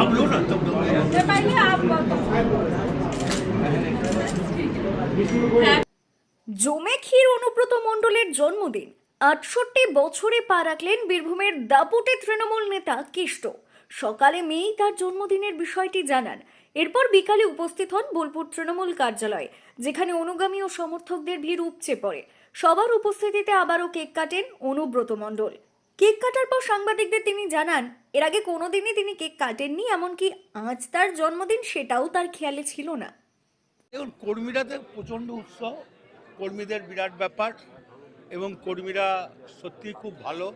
आप लो ना জমে ক্ষীর অনুব্রত মণ্ডলের জন্মদিন। আটষট্টি বছরে পা রাখলেন বীরভূমের দাপুটে তৃণমূল নেতা কৃষ্ট। সকালে মেয়েই তার জন্মদিনের বিষয়টি জানান। এরপর বিকালে উপস্থিত হন বোলপুর তৃণমূল কার্যালয়ে, যেখানে অনুগামী ও সমর্থকদের ভিড় উপচে পড়ে। সবার উপস্থিতিতে আবারও কেক কাটেন অনুব্রত মণ্ডল। কেক কাটার পর সাংবাদিকদের তিনি জানান, এর আগে কোনোদিনই তিনি কেক কাটেননি, এমনকি আজ তার জন্মদিন সেটাও তার খেয়ালে ছিল না। দেখুন তো প্রচণ্ড উৎসাহ, কর্মীদের বিরাট ব্যাপার, এবং কর্মীরা সত্যিই খুব ভালো।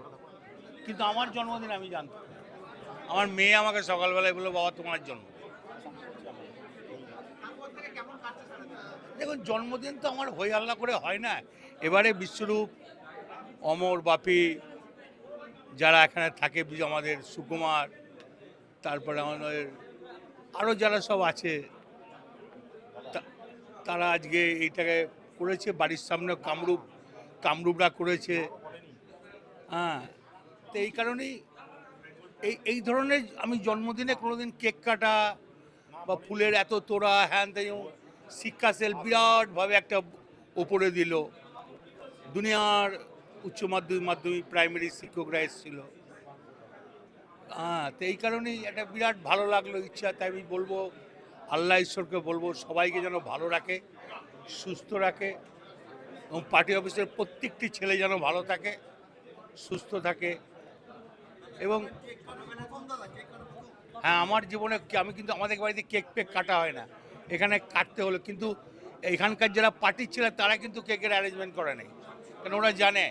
কিন্তু আমার জন্মদিন আমি জানতাম। আমার মেয়ে আমাকে সকালবেলায় বলল, বাবা, তোমার জন্ম দেখুন, জন্মদিন তো আমার হই আল্লাহ করে হয় না। এবারে বিশ্বরূপ, অমর, বাপি যারা এখানে থাকে আমাদের সুকুমার, তারপরে আমাদের আরও যারা সব আছে তারা আজকে এইটাকে করেছে, বাড়ির সামনে কামরূপ, কামরূপরা করেছে। হ্যাঁ তো এই কারণেই এই এই ধরনের আমি জন্মদিনে কোনোদিন কেক কাটা বা ফুলের এত তোড়া, হ্যান ত্যান, শিক্ষা সেল বিরাটভাবে একটা ওপরে দিল। দুনিয়ার উচ্চ মাধ্যমিক মাধ্যমিক প্রাইমারি শিক্ষকরা এসেছিল। হ্যাঁ তো এই কারণেই একটা বিরাট ভালো লাগল, ইচ্ছা, তাই আমি বলব, আল্লাহ ঈশ্বরকে বলব, সবাইকে যেন ভালো রাখে, সুস্থ রাখে, এবং পার্টি অফিসের প্রত্যেকটি ছেলে যেন ভালো থাকে, সুস্থ থাকে, এবং হ্যাঁ আমার জীবনে আমি কিন্তু, আমাদের বাড়িতে কেক পেক কাটা হয় না। এখানে কাটতে হলো, কিন্তু এখানকার যারা পার্টির ছেলে, তারা কিন্তু কেকের অ্যারেঞ্জমেন্ট করে নেই। কেন ওরা জানে?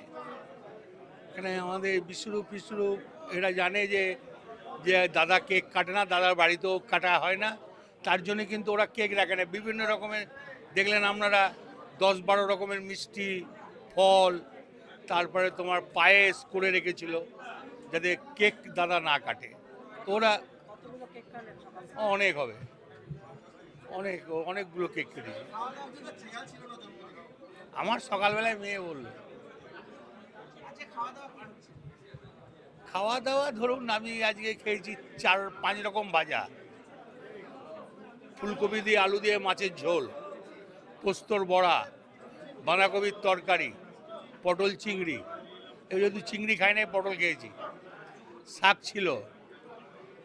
এখানে আমাদের বিশ্বরূপ ফিশ্বরূপ এরা জানে যে যে দাদা কেক কাটে না, দাদার বাড়িতেও কাটা হয় না। তার জন্য কিন্তু ওরা কেক রাখে না। বিভিন্ন রকমের, দেখলেন আপনারা, দশ বারো রকমের মিষ্টি, ফল, তারপরে তোমার পায়েস করে রেখেছিল, যাতে কেক দাদা না কাটে। তো ওরা অনেক হবে। অনেক, অনেকগুলো কেক কেটেছে। আমার সকালবেলায় মেয়ে বলল। খাওয়া দাওয়া ধরুন আমি আজকে খেয়েছি চার পাঁচ রকম ভাজা। ফুলকপি দিয়ে আলু দিয়ে মাছের ঝোল পোস্তর বড়া বাঁধাকপির তরকারি পটল চিংড়ি। এই যদি চিংড়ি খাই নাই পটল খেয়েছি। শাক ছিল।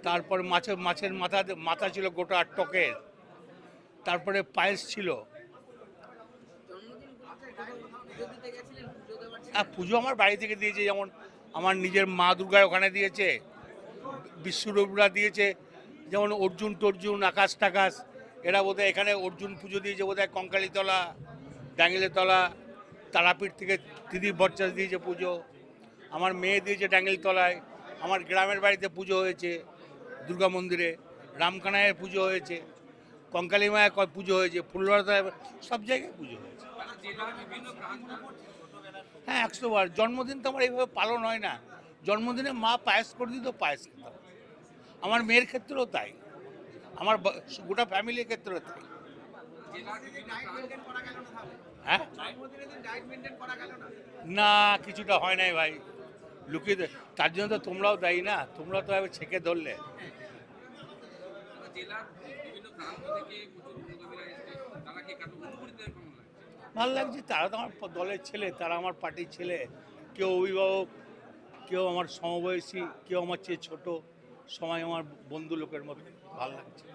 তারপর মাছের মাছের মাথা মাথা ছিল গোটা টকের। তারপরে পায়েস ছিল। আর পুজো আমার বাড়ি থেকে দিয়েছে, যেমন আমার নিজের মা দুর্গায় ওখানে দিয়েছে বিশ্বরূপরা দিয়েছে, যেমন অর্জুন টর্জুন, আকাশ টাকাশ, এরা বোধহয় এখানে অর্জুন পুজো দিয়েছে বোধহয় কঙ্কালীতলা, ডাঙ্গিলেতলা, তারাপীঠ থেকে দিদি বরচাস দিয়েছে পুজো, আমার মেয়ে দিয়েছে ডাঙ্গিলতলায়, আমার গ্রামের বাড়িতে পুজো হয়েছে, দুর্গা মন্দিরে রামকানায়ের পুজো হয়েছে। কঙ্কালী মায়ের ক- পুজো হয়েছে ফুলবাড়ায় সব জায়গায় পুজো হয়েছে। হ্যাঁ একশো বার জন্মদিন তো আমার এইভাবে পালন হয় না। জন্মদিনে মা পায়েস করে দিত, পায়েস খেতাম আমার মেয়ের ক্ষেত্রেও তাই। আমার গোটা ফ্যামিলির ক্ষেত্রেও তাই। হ্যাঁ? না, কিছুটা হয় নাই ভাই। লুকিয়ে তার জন্য তো তোমরাও দায়ী না। তোমরা তো ছেঁকে ধরলে। জেলার বিভিন্ন প্রান্ত থেকে প্রচুর তারা কি কেমন লাগছে ভালো লাগছে, তারা তো আমার দলের ছেলে, তারা আমার পার্টির ছেলে। কেউ অভিভাবক, কেউ আমার সমবয়সী, কেউ আমার চেয়ে ছোট সময় আমার বন্ধু লোকের মতো। ভালো লাগছে।